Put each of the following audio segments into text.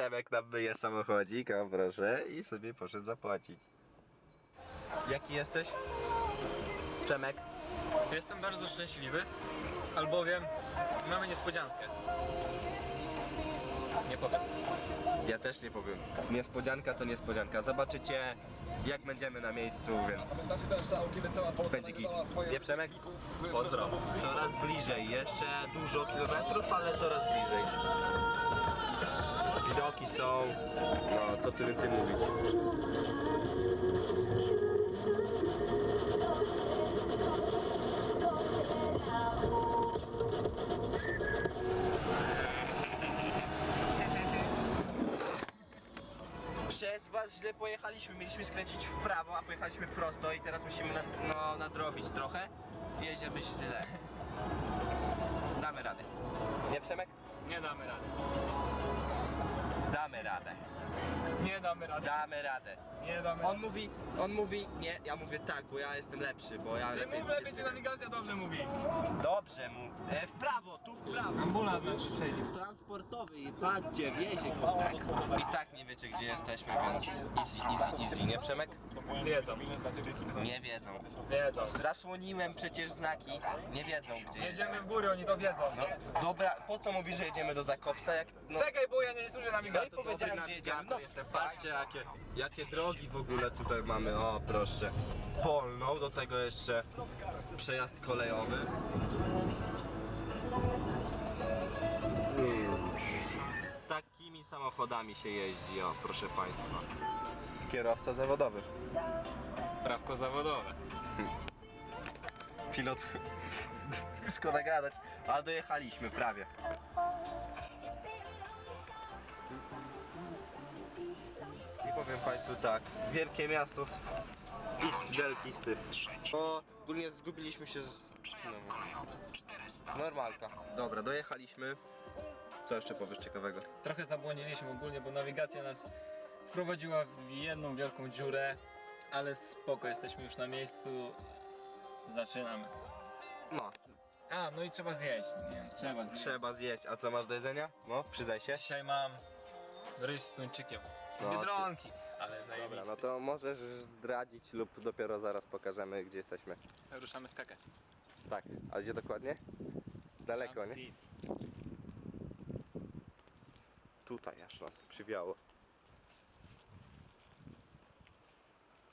Przemek nam myje samochodzik, o proszę, i sobie poszedł zapłacić. Jaki jesteś? Przemek? Jestem bardzo szczęśliwy, albowiem mamy niespodziankę. Nie powiem. Ja też nie powiem. Niespodzianka to niespodzianka. Zobaczycie jak będziemy na miejscu, więc Znaczy ten szał, kiedy cała Polska będzie git. nagrywała swoje Nie Przemek? Pozdro. Coraz bliżej, jeszcze dużo kilometrów, ale coraz bliżej. Widoki są. No, co tu więcej mówić? Przez was źle pojechaliśmy, mieliśmy skręcić w prawo, a pojechaliśmy prosto i teraz musimy nad, no, nadrobić trochę. Jedziemy źle. Damy radę. Nie Przemek? Nie damy rady. Damy radę. Nie damy rady. Damy radę. Nie damy On mówi, on mówi nie, ja mówię tak, bo ja jestem lepszy, bo ja Nie mów lepiej, czy nawigacja dobrze mówi. Dobrze mów. E, w prawo, tu w prawo. Ambulans nasz przejdzie. Transportowy, patrzcie, wiezie I tak nie wiecie gdzie jesteśmy, więc easy, easy, easy, nie Przemek? Wiedzą. Nie wiedzą. Wiedzą. Zasłoniłem przecież znaki, nie wiedzą gdzie. Jedziemy w góry, oni to wiedzą. No, dobra, po co mówisz, że jedziemy do Zakopca, jak... No, Czekaj, bo ja nie służę no i powiedziałem, gdzie jedziemy. No, jestem, patrzcie, jakie, jakie drogi w ogóle tutaj mamy. O, proszę. Polną, do tego jeszcze przejazd kolejowy. Takimi samochodami się jeździ, o, proszę Państwa. Kierowca zawodowy. Prawko zawodowe. Pilot. Szkoda gadać, ale dojechaliśmy prawie. Powiem Państwu tak, wielkie miasto s- i wielki syf. Bo ogólnie zgubiliśmy się z... No, normalka. Dobra, dojechaliśmy. Co jeszcze powiesz ciekawego? Trochę zabłądziliśmy ogólnie, bo nawigacja nas wprowadziła w jedną wielką dziurę, ale spoko, jesteśmy już na miejscu. Zaczynamy. No, A, no i trzeba zjeść. Nie, trzeba zjeść. trzeba zjeść. A co masz do jedzenia? No, przyznaj się. Dzisiaj mam ryż z tuńczykiem. No, Biedronki, ale Dobra, no to możesz zdradzić lub dopiero zaraz pokażemy gdzie jesteśmy. Ruszamy skakać. Tak, a gdzie dokładnie? Daleko, nie? Tutaj aż nas przywiało.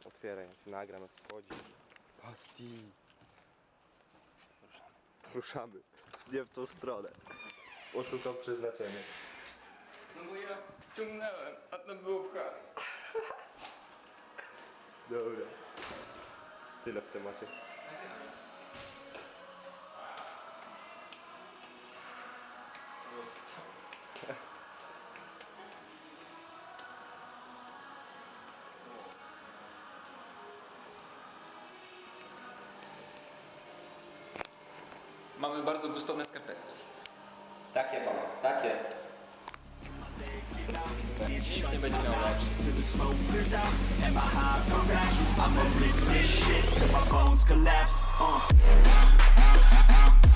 Otwieraj, ja ci nagram jak wchodzi. Pasti. Ruszamy. Ruszamy. Nie w tą stronę. Poszukam przeznaczenia. No bo ja ciągnąłem, a tam było pchane. Dobra. Tyle w temacie. Mamy bardzo gustowne skarpetki. Takie wam, takie. I'ma rip this shit. Till my bones collapse. Uh.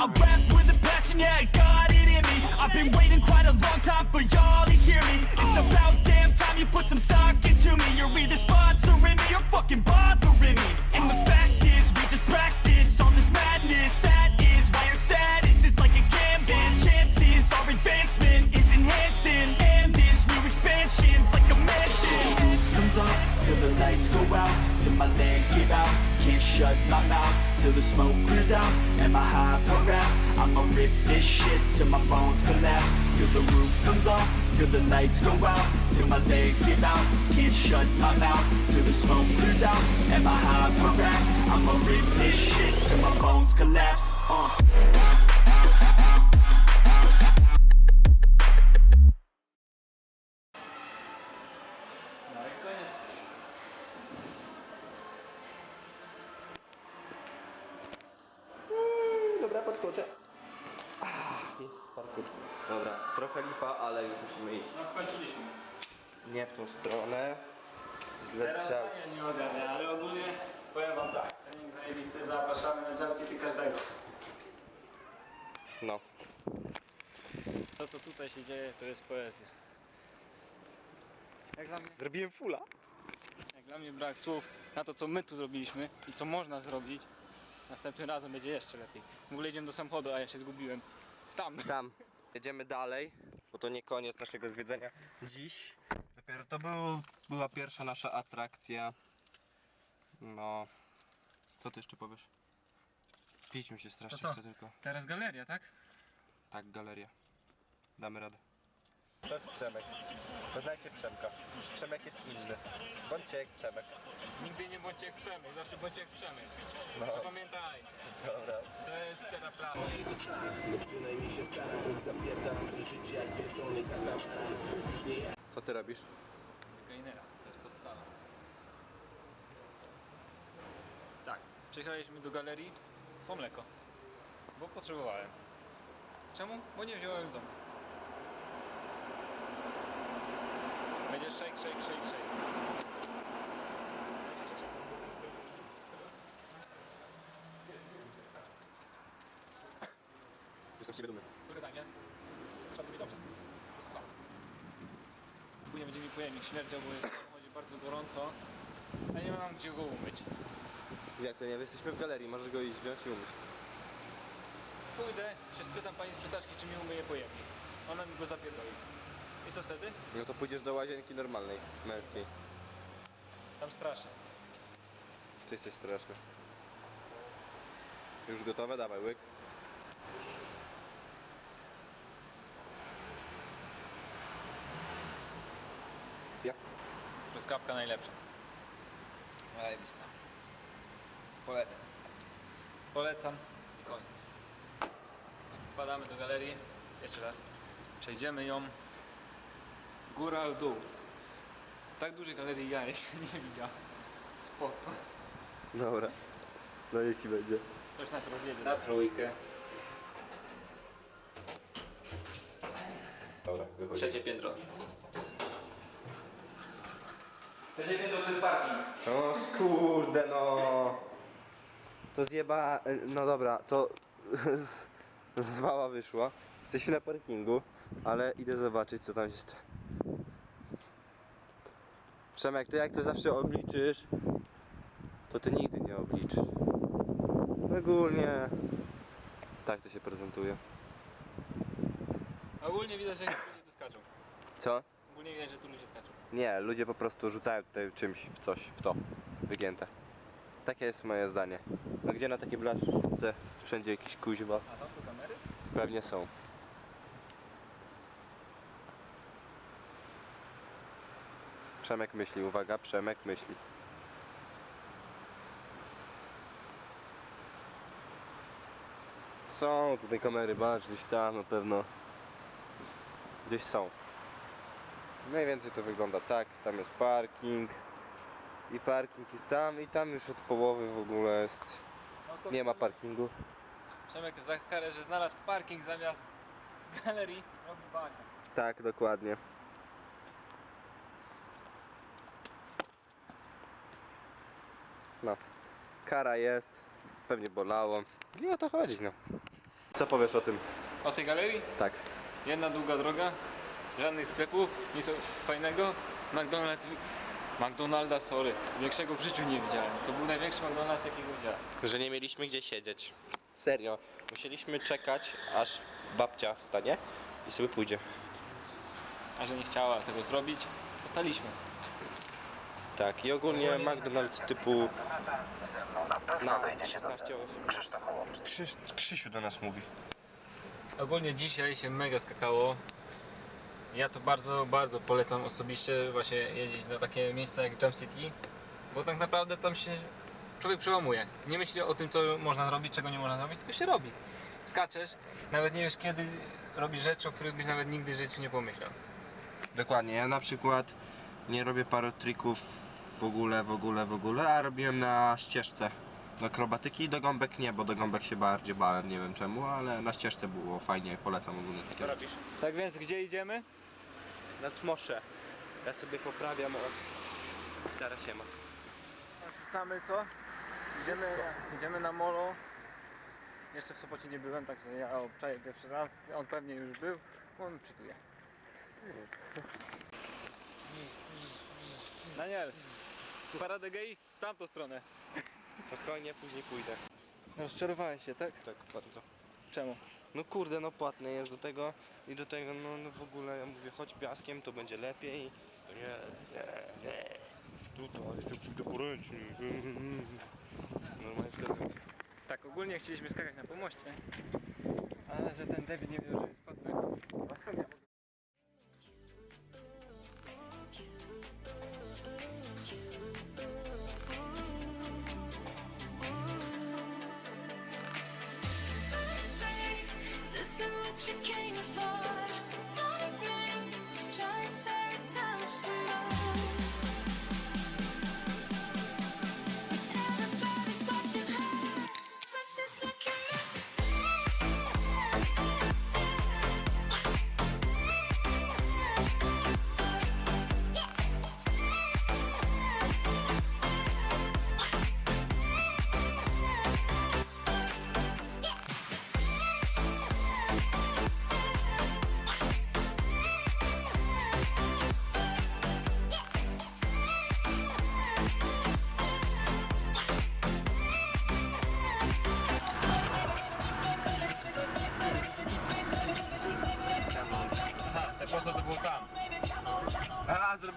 I rap with a passion, yeah, got it in me. I've been waiting quite a long time for y'all to hear me. It's about damn time you put some stock into me. You're either sponsoring me or fucking bothering me. And the fact is, we just practice on this madness. That is why your status is like a canvas. Chances our advancement is enhancing. And this new expansion's like a mansion. Comes off till the lights go out, till my legs give out. Can't shut my mouth till the smoke clears out And my high parass I'ma rip this shit till my bones collapse Till the roof comes off Till the lights go out Till my legs give out. Can't shut my mouth till the smoke clears out And my high parass I'ma rip this shit till my bones collapse uh. No. To co tutaj się dzieje to jest poezja. Jak dla mnie, Zrobiłem fulla. jak dla mnie brak słów na to co my tu zrobiliśmy i co można zrobić. Następnym razem będzie jeszcze lepiej. W ogóle idziemy do samochodu, a ja się zgubiłem. Tam. Tam. Jedziemy dalej, bo to nie koniec naszego zwiedzenia dziś. Dopiero to był, była pierwsza nasza atrakcja. No. Co ty jeszcze powiesz? Pić mi się strasznie To co? chce tylko. Teraz galeria, tak? Tak, galeria. Damy radę. To jest Przemek. Poznajcie Przemka. Przemek jest inny. Bądźcie jak Przemek. Nigdy nie bądźcie jak Przemek, zawsze bądźcie jak Przemek. No. Pamiętaj, Dobra. to jest szczera prawda. Co ty robisz? Gainera, to jest podstawa. Tak, przyjechaliśmy do galerii po mleko, bo potrzebowałem. Czemu? Bo nie wziąłem z domu. Będzie shake, shake, shake, shake. Jestem z ciebie dumny. Zdanie. Trzeba sobie dobrze. Później będzie mi pojemnik śmierdział, bo jest w samochodzie bardzo gorąco, a nie mam gdzie go umyć. Jak to nie? Jesteśmy w galerii, możesz go iść wziąć i umyć. Pójdę, się spytam pani sprzątaczki, czy mi umyje pojemnik. Ona mi go zapierdoli. I co wtedy? No to pójdziesz do łazienki normalnej, męskiej. Tam strasznie. Ty jesteś straszny. Już gotowe? Dawaj, łyk. Ja. Truskawka najlepsza. Zajebista. Polecam. Polecam i koniec. Wpadamy do galerii. Jeszcze raz. Przejdziemy ją. Góra w dół. Tak dużej galerii ja jeszcze nie widziałem. Spoko. Dobra. No jeśli będzie. Coś nas rozjedzie. Na trójkę. Dobra, wychodzi. Trzecie piętro. Trzecie piętro to jest parking. No kurde no. To zjeba... No dobra, to z, z wała wyszło. Jesteśmy na parkingu, ale idę zobaczyć co tam jest. Przemek, ty jak to zawsze obliczysz, to ty nigdy nie obliczysz. Ogólnie tak to się prezentuje. Ogólnie widać, że ludzie tu skaczą. Co? Ogólnie widać, że tu ludzie skaczą. Nie, ludzie po prostu rzucają tutaj czymś w coś, w to, wygięte. Takie jest moje zdanie. No gdzie na takie blaszce wszędzie jakieś kuźwa? A tam tu kamery? Pewnie są. Przemek myśli, uwaga, Przemek myśli. Są tutaj kamery, patrz, gdzieś tam na pewno. Gdzieś są. Mniej więcej to wygląda tak, tam jest parking. I parking jest tam, i tam już od połowy w ogóle jest. No Nie ma parkingu. Przemek za karę, że znalazł parking zamiast galerii, robi bagę. Tak, dokładnie. No, kara jest, pewnie bolało. Nie o to chodzi, no. Co powiesz o tym? O tej galerii? Tak. Jedna długa droga, żadnych sklepów, nic fajnego. McDonald's, McDonalda, sorry, większego w życiu nie widziałem. To był największy McDonald's, jakiego widziałem. Że nie mieliśmy gdzie siedzieć. Serio. Musieliśmy czekać, aż babcia wstanie i sobie pójdzie. A że nie chciała tego zrobić, to staliśmy. Tak, i ogólnie McDonald's typu na 16 Krzyś, Krzysiu do nas mówi. Ogólnie dzisiaj się mega skakało. Ja to bardzo, bardzo polecam osobiście właśnie jeździć na takie miejsca jak Jump City, bo tak naprawdę tam się człowiek przełamuje. Nie myśli o tym, co można zrobić, czego nie można zrobić, tylko się robi. Skaczesz, nawet nie wiesz kiedy robisz rzeczy, o których byś nawet nigdy w życiu nie pomyślał. Dokładnie, ja na przykład nie robię paru trików w ogóle, w ogóle, w ogóle, a robiłem na ścieżce akrobatyki, do gąbek nie, bo do gąbek się bardziej bałem, nie wiem czemu, ale na ścieżce było fajnie, polecam ogólnie takie rzeczy. Tak więc gdzie idziemy? Na tmosze. Ja sobie poprawiam od gitara siema. Rzucamy co? Idziemy, idziemy na molo. Jeszcze w Sopocie nie byłem, także ja obczaję pierwszy raz. On pewnie już był. On czytuje. Daniel, paradę gei w tamtą stronę. Spokojnie, później pójdę. Rozczarowałeś się, tak? Tak, bardzo. Czemu? No kurde, no płatne jest do tego i do tego, no, no w ogóle ja mówię, chodź piaskiem, to będzie lepiej. To nie, nie, nie. Tutaj jeszcze pójdę. Normalnie wtedy. Tak, ogólnie chcieliśmy skakać na pomoście, ale że ten debil nie wiedział, że jest spadły. This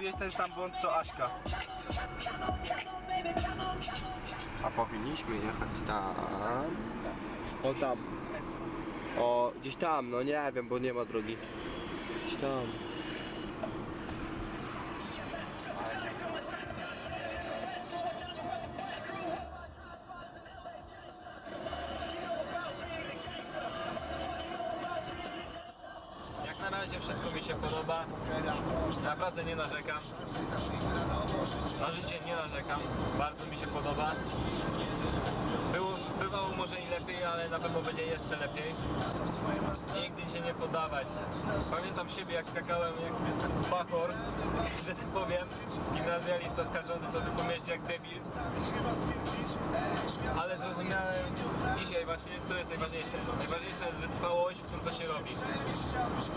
zrobiłeś ten sam błąd co Aśka. A powinniśmy jechać tam. O tam. O, gdzieś tam, no nie wiem, bo nie ma drogi. Gdzieś tam. Nie narzekam. Bardzo mi się podoba. Było, bywało może i lepiej, ale na pewno będzie jeszcze lepiej. Nigdy się nie poddawać. Pamiętam siebie jak skakałem jak bachor, że tak powiem, gimnazjalista skaczący sobie po mieście jak debil. Ale zrozumiałem dzisiaj właśnie, co jest najważniejsze. Najważniejsza jest wytrwałość w tym, co się robi.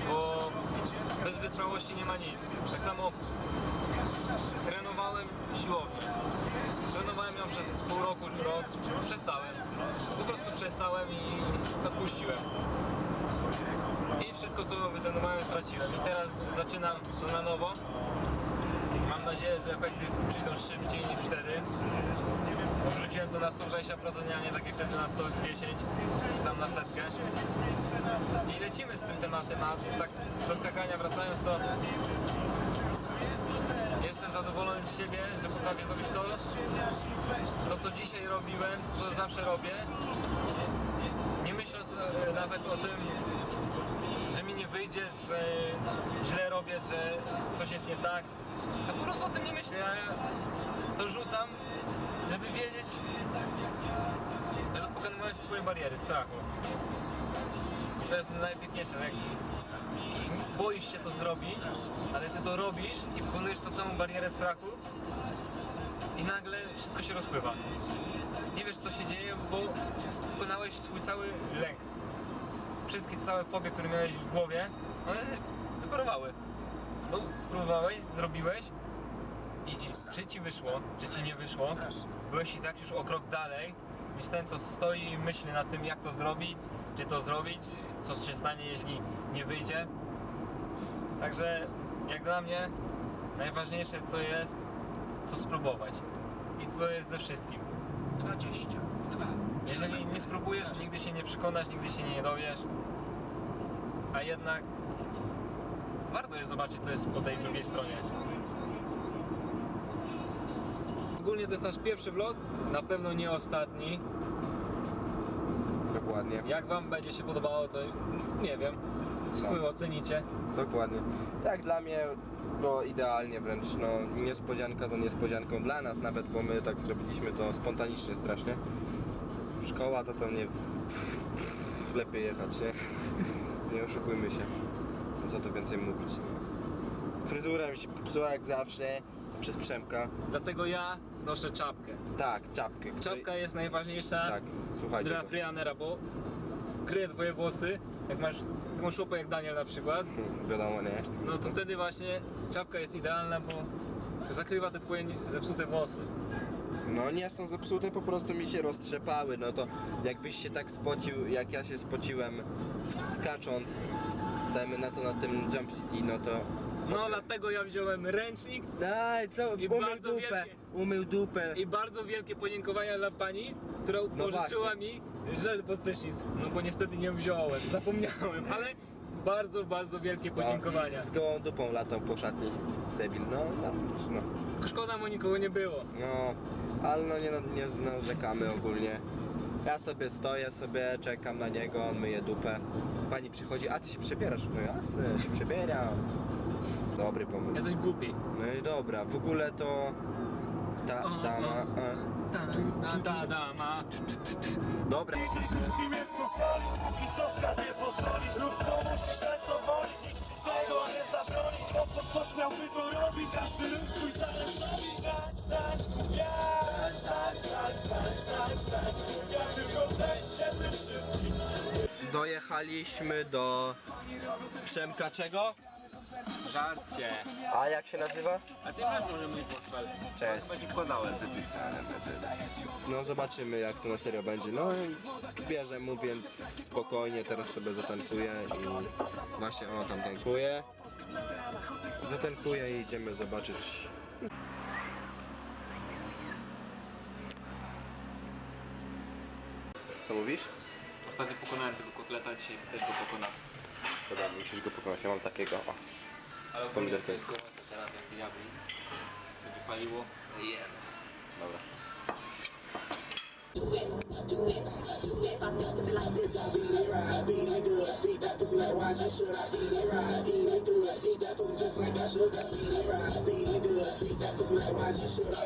Bo bez wytrwałości nie ma nic. Tak samo trenowałem siłownię. Trenowałem ją przez pół roku, rok, przestałem. Po prostu przestałem i odpuściłem. I wszystko co wytrenowałem straciłem. I teraz zaczynam to na nowo. Mam nadzieję, że efekty przyjdą szybciej niż wtedy. Wrzuciłem to na 120%, a nie tak jak wtedy na 110 czy tam na setkę. I lecimy z tym tematem, a tak do skakania wracając to jestem zadowolony z siebie, że potrafię zrobić to, to co dzisiaj robiłem, co zawsze robię. Nie myśląc e, nawet o tym, że mi nie wyjdzie, że źle robię, że coś jest nie tak. Ja po prostu o tym nie myślę. Ja to rzucam, żeby wiedzieć, żeby pokonywać swoje bariery strachu. To jest najpiękniejsze, jak boisz się to zrobić, ale ty to robisz i pokonujesz tą całą barierę strachu i nagle wszystko się rozpływa. Nie wiesz co się dzieje, bo pokonałeś swój cały lęk. Wszystkie całe fobie, które miałeś w głowie, one wyparowały. Bo spróbowałeś, zrobiłeś i ci, czy ci wyszło, czy ci nie wyszło, byłeś i tak już o krok dalej niż ten, co stoi i myśli nad tym, jak to zrobić, czy to zrobić, co się stanie, jeśli nie wyjdzie. Także jak dla mnie najważniejsze co jest, to spróbować. I to jest ze wszystkim. 22. Jeżeli nie spróbujesz, nigdy się nie przekonasz, nigdy się nie dowiesz. A jednak warto jest zobaczyć, co jest po tej drugiej stronie. Ogólnie to jest nasz pierwszy vlog, na pewno nie ostatni. Dokładnie. Jak wam będzie się podobało, to nie wiem. No. Ocenicie. Dokładnie. Jak dla mnie to idealnie wręcz, no niespodzianka za niespodzianką dla nas nawet, bo my tak zrobiliśmy to spontanicznie strasznie. Szkoła to tam nie lepiej jechać, nie? Nie oszukujmy się. No Co tu więcej mówić. Fryzura mi się popsuła jak zawsze przez Przemka. Dlatego ja noszę czapkę. Tak, czapkę. Czapka jest najważniejsza Tak, słuchajcie. dla go. freerunnera, bo kryje twoje włosy. Jak masz taką szopę jak Daniel na przykład, Wiadomo, nie? no to wtedy właśnie czapka jest idealna, bo zakrywa te twoje nie- zepsute włosy. No nie są zepsute, po prostu mi się roztrzepały. No to jakbyś się tak spocił, jak ja się spociłem sk- skacząc, dajmy na to na tym Jump City, no to... No dlatego ja wziąłem ręcznik Daj, co? I umył bardzo dupę, wielkie. umył dupę. i bardzo wielkie podziękowania dla pani, która No pożyczyła mi żel pod prysznic. No bo niestety nie wziąłem, zapomniałem, ale bardzo, bardzo wielkie podziękowania. No, z gołą dupą latał po szatni, debil. No, no, no. Szkoda, bo nikogo nie było. No, ale no nie, nie narzekamy ogólnie. Ja sobie stoję, sobie czekam na niego, on myje dupę. Pani przychodzi, a ty się przebierasz? No jasne, się przebieram. Dobry pomysł. Jesteś głupi. No i dobra, w ogóle to ta O, dama. o. A, Ta, ta, ta dama. dobra. Dojechaliśmy do Przemka czego? Żarcie. A jak się nazywa? A ty masz może mój portfel? Cześć. Chyba ci wkładałem. No zobaczymy jak to na serio będzie. No i bierze mu, więc spokojnie teraz sobie zatankuję i właśnie o tam tankuję. Zatankuję i idziemy zobaczyć. Co mówisz? Ostatnio pokonałem tego kotleta, dzisiaj też go pokonam. Dobra, musisz go pokonać, ja mam takiego. O. Ale to jest. teraz jak diabli. Będzie paliło. Jemy. Dobra.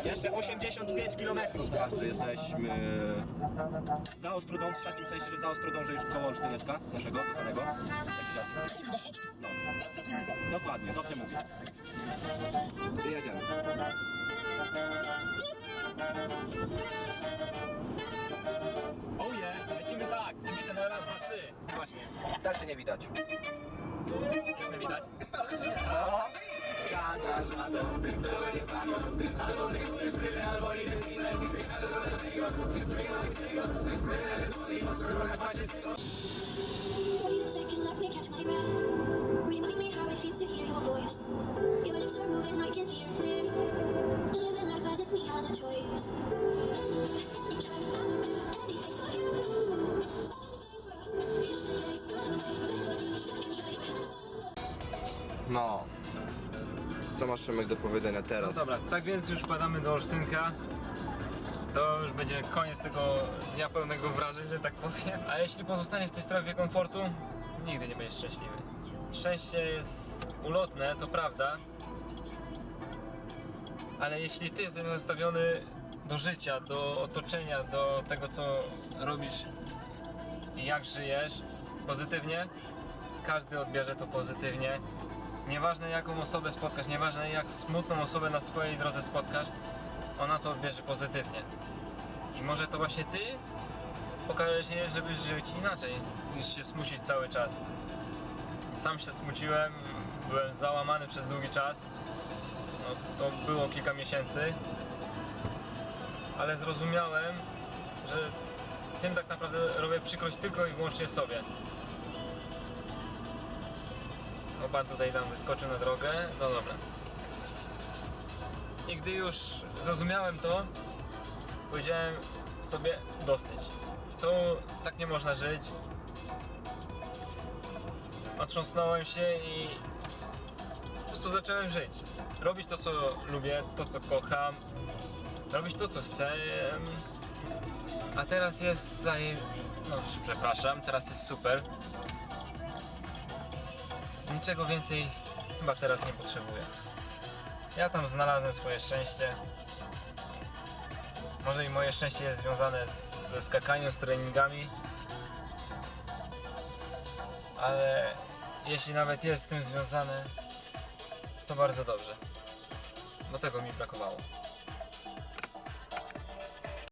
Jeszcze 85 km. Tu jesteśmy. Za Ostrudą, w takim sensie za Ostrudą, że już koło Olsztyneczka naszego kochanego. No. Dokładnie, dobrze mówisz. I jedziemy. Oh yeah, lecimy tak, zbite na raz, dwa, trzy. Właśnie, Tak czy nie widać? nie widać. Wait a second, let me catch my breath. Remind me how it feels to hear your voice. Your lips are moving, I can hear a thing. Living life as if we had a choice. I do No. Co masz Przemek do powiedzenia No teraz? dobra, tak więc już padamy do Olsztynka. To już będzie koniec tego dnia pełnego wrażeń, że tak powiem. A jeśli pozostaniesz w tej strefie komfortu, nigdy nie będziesz szczęśliwy. Szczęście jest ulotne, to prawda. Ale jeśli ty jesteś nastawiony do życia, do otoczenia, do tego co robisz i jak żyjesz pozytywnie, każdy odbierze to pozytywnie. Nieważne jaką osobę spotkasz, nieważne jak smutną osobę na swojej drodze spotkasz, ona to odbierze pozytywnie. I może to właśnie ty pokażesz jej, żeby żyć inaczej, niż się smucić cały czas. Sam się smuciłem, byłem załamany przez długi czas. No, to było kilka miesięcy. Ale zrozumiałem, że tym tak naprawdę robię przykrość tylko i wyłącznie sobie. O, pan tutaj tam wyskoczył na drogę. No dobra. I gdy już zrozumiałem to, powiedziałem sobie dosyć. Tu tak nie można żyć. Otrząsnąłem się i po prostu zacząłem żyć. Robić to, co lubię, to, co kocham, robić to, co chcę. em, A teraz jest zaje... No, przepraszam, teraz jest super. Niczego więcej chyba teraz nie potrzebuję. Ja tam znalazłem swoje szczęście. Może i moje szczęście jest związane z, ze skakaniem, z treningami. Ale jeśli nawet jest z tym związane, to bardzo dobrze. Bo tego mi brakowało.